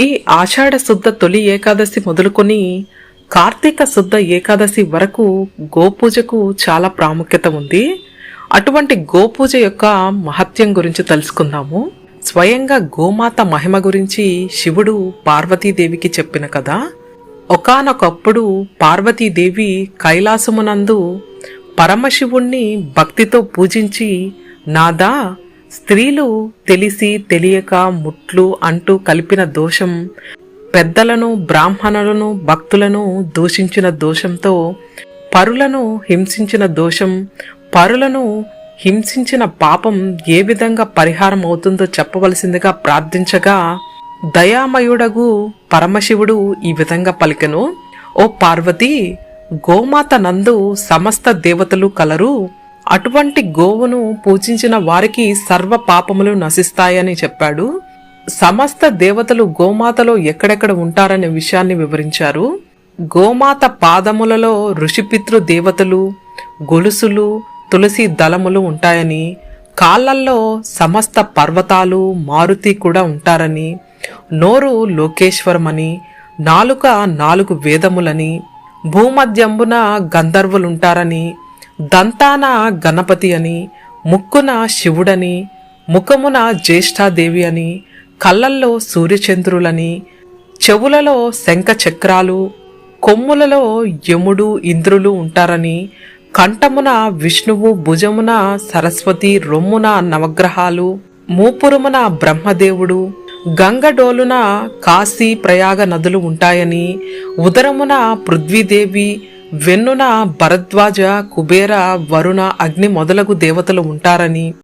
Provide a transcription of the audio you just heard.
ఈ ఆషాఢ శుద్ధ తొలి ఏకాదశి మొదలుకొని కార్తీక శుద్ధ ఏకాదశి వరకు గోపూజకు చాలా ప్రాముఖ్యత ఉంది. అటువంటి గోపూజ యొక్క మహత్యం గురించి తెలుసుకుందాము. స్వయంగా గోమాత మహిమ గురించి శివుడు పార్వతీదేవికి చెప్పిన కదా ఒకానొకప్పుడు పార్వతీదేవి కైలాసమునందు పరమశివుణ్ణి భక్తితో పూజించి నాదా స్త్రీలు తెలిసి తెలియక ముట్లు అంటూ కలిపిన దోషం పెద్దలను బ్రాహ్మణులను భక్తులను దూషించిన దోషంతో పరులను హింసించిన దోషం పరులను హింసించిన పాపం ఏ విధంగా పరిహారం అవుతుందో చెప్పవలసిందిగా ప్రార్థించగా దయామయుడగు పరమశివుడు ఈ విధంగా పలికెను. ఓ పార్వతి గోమాత నందు సమస్త దేవతలు కలరు. అటువంటి గోవును పూజించిన వారికి సర్వ పాపములు నశిస్తాయని చెప్పాడు. సమస్త దేవతలు గోమాతలో ఎక్కడెక్కడ ఉంటారనే విషయాన్ని వివరించారు. గోమాత పాదములలో ఋషిపితృ దేవతలు గొలుసులు తులసి దళములు ఉంటాయని కాళ్ళల్లో సమస్త పర్వతాలు మారుతి కూడా ఉంటారని నోరు లోకేశ్వరమని నాలుక నాలుగు వేదములని భూమధ్యంబున గంధర్వులుంటారని దంతాన గణపతి అని ముక్కున శివుడని ముఖమున జ్యేష్ఠాదేవి అని కళ్ళల్లో సూర్యచంద్రులని చెవులలో శంఖ చక్రాలు కొమ్ములలో యముడు ఇంద్రులు ఉంటారని కంఠమున విష్ణువు భుజమున సరస్వతి రొమ్మున నవగ్రహాలు మూపురమున బ్రహ్మదేవుడు గంగడోలున కాశీ ప్రయాగ నదులు ఉంటాయని ఉదరమున పృథ్వీదేవి వెన్నున భరద్వాజ కుబేర వరుణ అగ్ని మొదలగు దేవతలు ఉంటారని